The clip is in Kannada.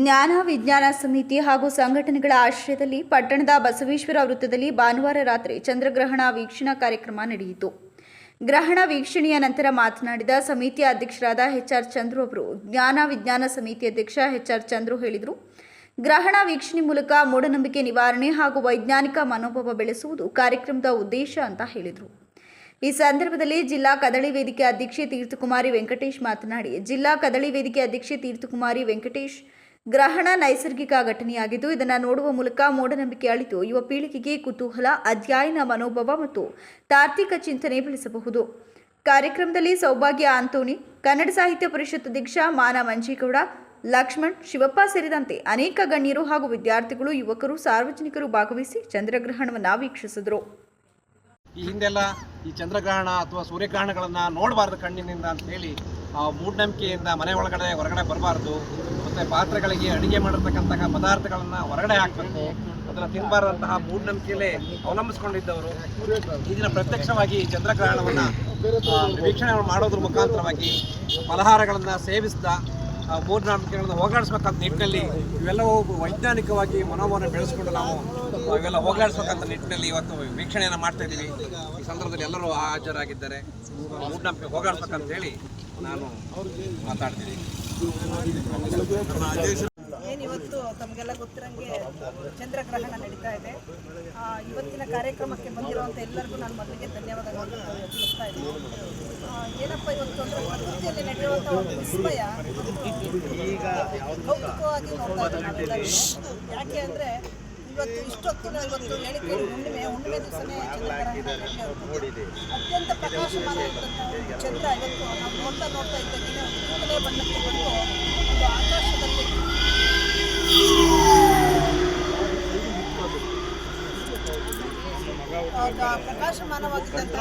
ಜ್ಞಾನ ವಿಜ್ಞಾನ ಸಮಿತಿ ಹಾಗೂ ಸಂಘಟನೆಗಳ ಆಶ್ರಯದಲ್ಲಿ ಪಟ್ಟಣದ ಬಸವೇಶ್ವರ ವೃತ್ತದಲ್ಲಿ ಭಾನುವಾರ ರಾತ್ರಿ ಚಂದ್ರಗ್ರಹಣ ವೀಕ್ಷಣಾ ಕಾರ್ಯಕ್ರಮ ನಡೆಯಿತು. ಗ್ರಹಣ ವೀಕ್ಷಣೆಯ ನಂತರ ಮಾತನಾಡಿದ ಸಮಿತಿಯ ಅಧ್ಯಕ್ಷರಾದ ಎಚ್ಆರ್ ಚಂದ್ರು ಅವರು, ಜ್ಞಾನ ವಿಜ್ಞಾನ ಸಮಿತಿ ಅಧ್ಯಕ್ಷ ಎಚ್ಆರ್ ಚಂದ್ರು ಹೇಳಿದರು, ಗ್ರಹಣ ವೀಕ್ಷಣೆ ಮೂಲಕ ಮೂಢನಂಬಿಕೆ ನಿವಾರಣೆ ಹಾಗೂ ವೈಜ್ಞಾನಿಕ ಮನೋಭಾವ ಬೆಳೆಸುವುದು ಕಾರ್ಯಕ್ರಮದ ಉದ್ದೇಶ ಅಂತ ಹೇಳಿದರು. ಈ ಸಂದರ್ಭದಲ್ಲಿ ಜಿಲ್ಲಾ ಕದಳಿ ವೇದಿಕೆ ಅಧ್ಯಕ್ಷೆ ತೀರ್ಥಕುಮಾರಿ ವೆಂಕಟೇಶ್ ಮಾತನಾಡಿ, ಜಿಲ್ಲಾ ಕದಳಿ ವೇದಿಕೆ ಅಧ್ಯಕ್ಷೆ ತೀರ್ಥಕುಮಾರಿ ವೆಂಕಟೇಶ್ ಗ್ರಹಣ ನೈಸರ್ಗಿಕ ಘಟನೆಯಾಗಿದ್ದು, ಇದನ್ನು ನೋಡುವ ಮೂಲಕ ಮೂಢನಂಬಿಕೆ ಅಳಿತು. ಯುವ ಪೀಳಿಗೆಗೆ ಕುತೂಹಲ, ಅಧ್ಯಯನ ಮನೋಭಾವ ಮತ್ತು ತಾರ್ಕಿಕ ಚಿಂತನೆ ಬೆಳೆಸಬಹುದು. ಕಾರ್ಯಕ್ರಮದಲ್ಲಿ ಸೌಭಾಗ್ಯ ಆಂತೋನಿ ಕನ್ನಡ ಸಾಹಿತ್ಯ ಪರಿಷತ್ ಅಧ್ಯಕ್ಷ ಮಾನ ಮಂಜೇಗೌಡ, ಲಕ್ಷ್ಮಣ್, ಶಿವಪ್ಪ ಸೇರಿದಂತೆ ಅನೇಕ ಗಣ್ಯರು ಹಾಗೂ ವಿದ್ಯಾರ್ಥಿಗಳು, ಯುವಕರು, ಸಾರ್ವಜನಿಕರು ಭಾಗವಹಿಸಿ ಚಂದ್ರಗ್ರಹಣವನ್ನು ವೀಕ್ಷಿಸಿದರು. ಈ ಹಿಂದೆಲ್ಲ ಈ ಚಂದ್ರಗ್ರಹಣ ಅಥವಾ ಸೂರ್ಯಗ್ರಹಣಗಳನ್ನು ನೋಡಬಾರ್ದು ಕಣ್ಣಿನಿಂದ ಅಂತ ಹೇಳಿ ಮೂಢನಂಬಿಕೆಯಿಂದ ಮನೆ ಒಳಗಡೆ, ಹೊರಗಡೆ ಬರಬಾರ್ದು. ಮತ್ತು ಪಾತ್ರೆಗಳಿಗೆ ಅಡುಗೆ ಮಾಡಿರ್ತಕ್ಕಂತಹ ಪದಾರ್ಥಗಳನ್ನು ಹೊರಗಡೆ ಹಾಕಬೇಕು. ಅದನ್ನ ತಿನ್ನಬಾರದಂತಹ ಅವಲಂಬಿಸ್ಕೊಂಡಿದ್ದವರು. ಈ ದಿನ ಪ್ರತ್ಯಕ್ಷವಾಗಿ ಚಂದ್ರಗ್ರಹಣವನ್ನ ವೀಕ್ಷಣೆ ಮಾಡೋದ್ರ ಮುಖಾಂತರವಾಗಿ ಫಲಹಾರಗಳನ್ನು ಸೇವಿಸ್ತಾ ಮೂಢನಂಬಿಕೆಗಳನ್ನು ಹೋಗಲಾಡಿಸ್ಬೇಕಂತ ನಿಟ್ಟಿನಲ್ಲಿ ಇವೆಲ್ಲವೂ ವೈಜ್ಞಾನಿಕವಾಗಿ ಮನೋಭಾವನೆ ಬೆಳೆಸ್ಕೊಂಡು ನಾವು ಇವೆಲ್ಲ ಹೋಗಲಾಡಿಸ್ಬೇಕಂತ ನಿಟ್ಟಿನಲ್ಲಿ ಇವತ್ತು ವೀಕ್ಷಣೆಯನ್ನು ಮಾಡ್ತಾ ಇದ್ದೀವಿ ಈ ಸಂದರ್ಭದಲ್ಲಿ ಎಲ್ಲರೂ ಹಾಜರಾಗಿದ್ದಾರೆ. ಮೂಢನಂಬಿಕೆ ಹೋಗಲಾಡಿಸ್ಬೇಕಂತ ಹೇಳಿ ನಾನು ಮಾತಾಡ್ತೀನಿ. ಇವತ್ತು ತಮಗೆಲ್ಲ ಗೊತ್ತಿರಂಗೆ ಚಂದ್ರಗ್ರಹಣ ನಡೀತಾ ಇದೆ. ಆ, ಇವತ್ತಿನ ಕಾರ್ಯಕ್ರಮಕ್ಕೆ ಬಂದಿರುವಂಥ ಎಲ್ಲರಿಗೂ ನಾನು ಮೊದಲಿಗೆ ಧನ್ಯವಾದಗಳನ್ನು ತಿಳಿಸ್ತಾ ಇದ್ದೀನಿ. ಏನಪ್ಪ ಇವತ್ತು ಅಂದರೆ ಪ್ರಕೃತಿಯಲ್ಲಿ ನಡೆಯುವಂಥ ಒಂದು ವಿಸ್ಮಯ. ಈಗ ಕೌತುಕವಾಗಿ ನೋಡ್ತಾ ಇದ್ದೀವಿ ಯಾಕೆ ಅಂದರೆ ಇವತ್ತು ಇಷ್ಟೊತ್ತು ನಾವು ಇವತ್ತು ಹೇಳಿಕೆ ಹುಣ್ಣಿಮೆ ಹುಣ್ಣಿಮೆ ದಿವಸನೇ. ಅತ್ಯಂತ ಪ್ರಕಾಶಮಾನವಾದಂಥ ಒಂದು ಚಂದ್ರ ಇವತ್ತು ನಾವು ನೋಡ್ತಾ ನೋಡ್ತಾ ಇದ್ದೇನೆ ಕೂಡಲೇ ಬಣ್ಣಕ್ಕೆ ಬಂದು ಒಂದು ಆಕಾಶದಲ್ಲಿ ಪ್ರಕಾಶಮಾನವಾಗಿದ್ದಂಥ